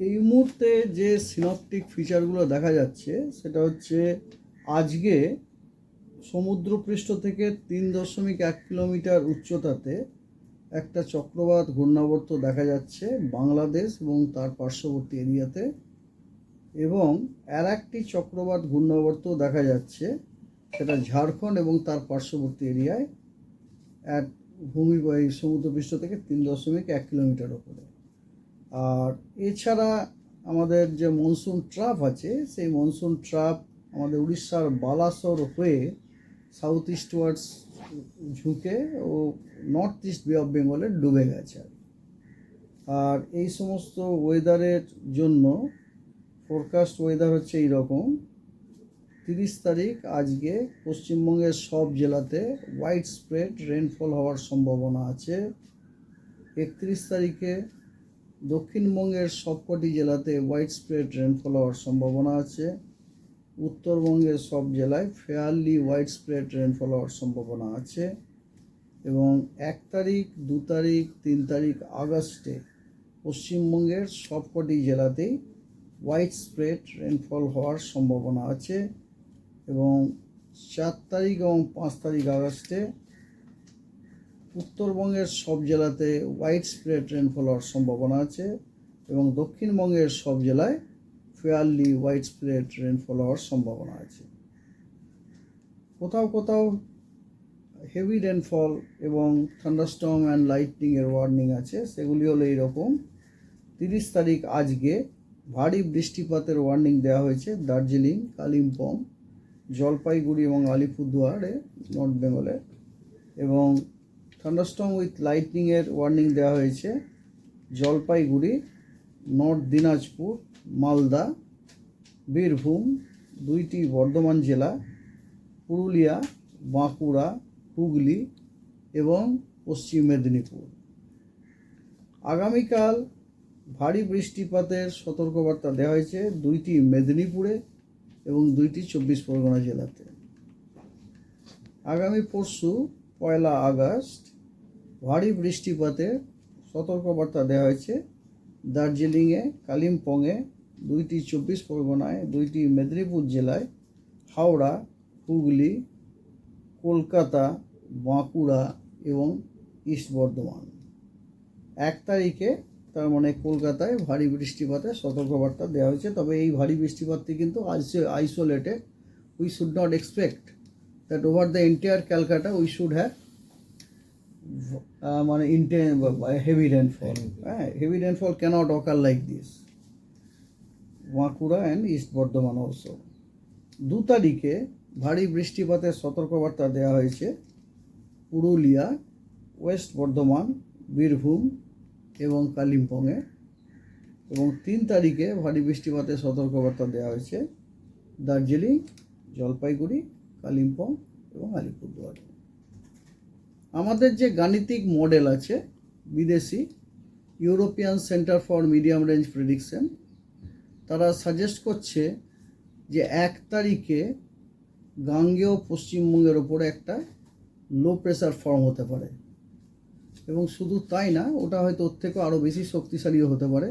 এই মুহূর্তে যে সিনপটিক ফিচারগুলো দেখা যাচ্ছে, সেটা হচ্ছে আজকে সমুদ্রপৃষ্ঠ থেকে তিন দশমিক এক কিলোমিটার উচ্চতাতে একটা চক্রবাত ঘূর্ণাবর্ত দেখা যাচ্ছে বাংলাদেশ এবং তার পার্শ্ববর্তী এরিয়াতে এবং আর একটি চক্রবাত ঘূর্ণাবর্ত দেখা যাচ্ছে, সেটা ঝাড়খণ্ড এবং তার পার্শ্ববর্তী এরিয়ায় এক ভূমি সমুদ্রপৃষ্ঠ থেকে তিন দশমিক এক কিলোমিটার ওপরে। আর এছাড়া আমাদের যে মনসুন ট্রাপ আছে, সেই মনসুন ট্রাপ আমাদের উড়িষ্যার বালাসর হয়ে সাউথ ইস্ট ওয়ার্ডস ঝুঁকে ও নর্থ ইস্ট বে অফ বেঙ্গলে ডুবে গেছে। আর এই সমস্ত ওয়েদারের জন্য ফোরকাস্ট ওয়েদার হচ্ছে এই রকম তিরিশ তারিখ আজকে পশ্চিমবঙ্গের সব জেলাতে হোয়াইট স্প্রেড রেনফল হওয়ার সম্ভাবনা আছে। একত্রিশ তারিখে দক্ষিণবঙ্গের সবকটি জেলাতে হোয়াইট স্প্রেড রেনফল হওয়ার সম্ভাবনা আছে। উত্তরবঙ্গের সব জেলায় ফেয়ারলি হোয়াইট স্প্রেড রেনফল হওয়ার সম্ভাবনা আছে এবং এক তারিখ, দু তারিখ, তিন তারিখ আগস্টে পশ্চিমবঙ্গের সবকটি জেলাতেই হোয়াইট স্প্রেড রেনফল হওয়ার সম্ভাবনা আছে এবং চার তারিখ এবং পাঁচ তারিখ আগস্টে উত্তরবঙ্গের সব জেলাতে হোয়াইট স্প্রেড রেনফল হওয়ার সম্ভাবনা আছে এবং দক্ষিণবঙ্গের সব জেলায় ফেয়ারলি হোয়াইট স্প্রেড রেনফল হওয়ার সম্ভাবনা আছে। কোথাও কোথাও হেভি রেনফল এবং থান্ডারস্টর্ম অ্যান্ড লাইটনিংয়ের ওয়ার্নিং আছে, সেগুলি হলো এইরকম। তিরিশ তারিখ আজকে ভারী বৃষ্টিপাতের ওয়ার্নিং দেওয়া হয়েছে দার্জিলিং, কালিম্পং, জলপাইগুড়ি এবং আলিপুরদুয়ারে, নর্থ বেঙ্গলে এবং থান্ডারস্টর্ম উইথ লাইটনিংয়ের ওয়ার্নিং দেওয়া হয়েছে। জলপাইগুড়ি নর্থ দিনাজপুর, মালদা, বীরভূম, দুইটি বর্ধমান জেলা, পুরুলিয়া, বাঁকুড়া, হুগলি এবং পশ্চিম মেদিনীপুর। আগামীকাল ভারী বৃষ্টিপাতের সতর্কবার্তা দেওয়া হয়েছে দুইটি মেদিনীপুরে এবং দুইটি চব্বিশ পরগনা জেলাতে। আগামী পরশু পয়লা আগস্ট ভারী বৃষ্টিপাতে সতর্কবার্তা দেওয়া হয়েছে। দার্জিলিংয়ে, কালিম্পংয়ে দুইটি চব্বিশ পরগনায়, দুইটি মেদিনীপুর জেলায় হাওড়া, হুগলি, কলকাতা, বাঁকুড়া এবং ইস্ট বর্ধমান। এক তারিখে তার মানে কলকাতায় ভারী বৃষ্টিপাতের সতর্কবার্তা দেওয়া হয়েছে। তবে এই ভারী বৃষ্টিপাতটি কিন্তু isolated. We should not expect that over the entire Calcutta we should have মানে ইন্টেন হেভি রেনফল হ্যাঁ heavy rainfall can't occur like this Bankura and east Bardhaman also দু তারিখে ভারী বৃষ্টিপাতের সতর্কবার্তা দেওয়া হয়েছে পুরুলিয়া ওয়েস্ট বর্ধমান বীরভূম এবং কালিম্পংয়ে। এবং তিন তারিখে ভারী বৃষ্টিপাতের সতর্কবার্তা দেওয়া হয়েছে দার্জিলিং জলপাইগুড়ি কালিম্পং এবং আলিপুরদুয়ারে। আমাদের যে গাণিতিক মডেল আছে, বিদেশি, European centre for medium range prediction, তারা সাজেস্ট করছে যে এক তারিখে গাঙ্গেয় পশ্চিমবঙ্গের ওপরে একটা লো প্রেশার ফর্ম হতে পারে। এবং শুধু তাই না, ওটা হয়তো ওর থেকেও আরও বেশি শক্তিশালীও হতে পারে।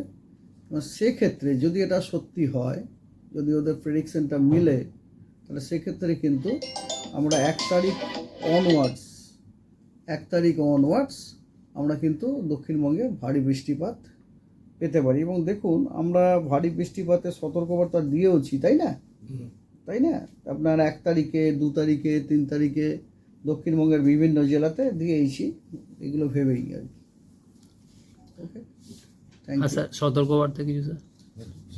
সেক্ষেত্রে যদি এটা সত্যি হয়, যদি ওদের প্রেডিকশনটা মিলে, তাহলে সেক্ষেত্রে কিন্তু আমরা এক তারিখ অনওয়ার্ডস এক তারিখ অনওয়ার্ডস আমরা কিন্তু দক্ষিণবঙ্গে ভারী বৃষ্টিপাত পেতে পারি। এবং দেখুন আমরা ভারী বৃষ্টিপাতের সতর্কবার্তা দিয়েওছি তাই না? তাই না? আপনার এক তারিখে দু তারিখে তিন তারিখে দক্ষিণবঙ্গের বিভিন্ন জেলাতে দিয়েইছি এগুলো ভেবেই আর কি। ওকে থ্যাংক ইউ স্যার সতর্কবার্তা কিছু স্যার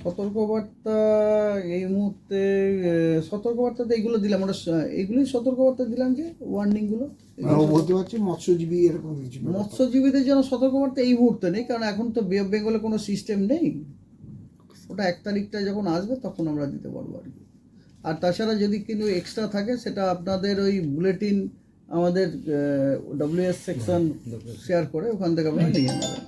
সতর্কবার্তা এই সতর্কবার্তাতে এগুলো দিলাম আমরা স- এগুলোই সতর্কবার্তা দিলাম যে ওয়ার্নিংগুলো আমরা বলতে পারছি মৎস্যজীবী এরকম কিছু মৎস্যজীবীদের জন্য সতর্কবার্তা এই মুহূর্তে নেই কারণ এখন তো বে অফ বেঙ্গলে কোনো সিস্টেম নেই। ওটা এক তারিখটা যখন আসবে তখন আমরা দিতে পারব আর কি। আর তাছাড়া যদি কিন্তু এক্সট্রা থাকে সেটা আপনাদের ওই বুলেটিন আমাদের ডব্লিউএস সেকশন শেয়ার করে ওখান থেকে আপনারা নিয়ে নেবেন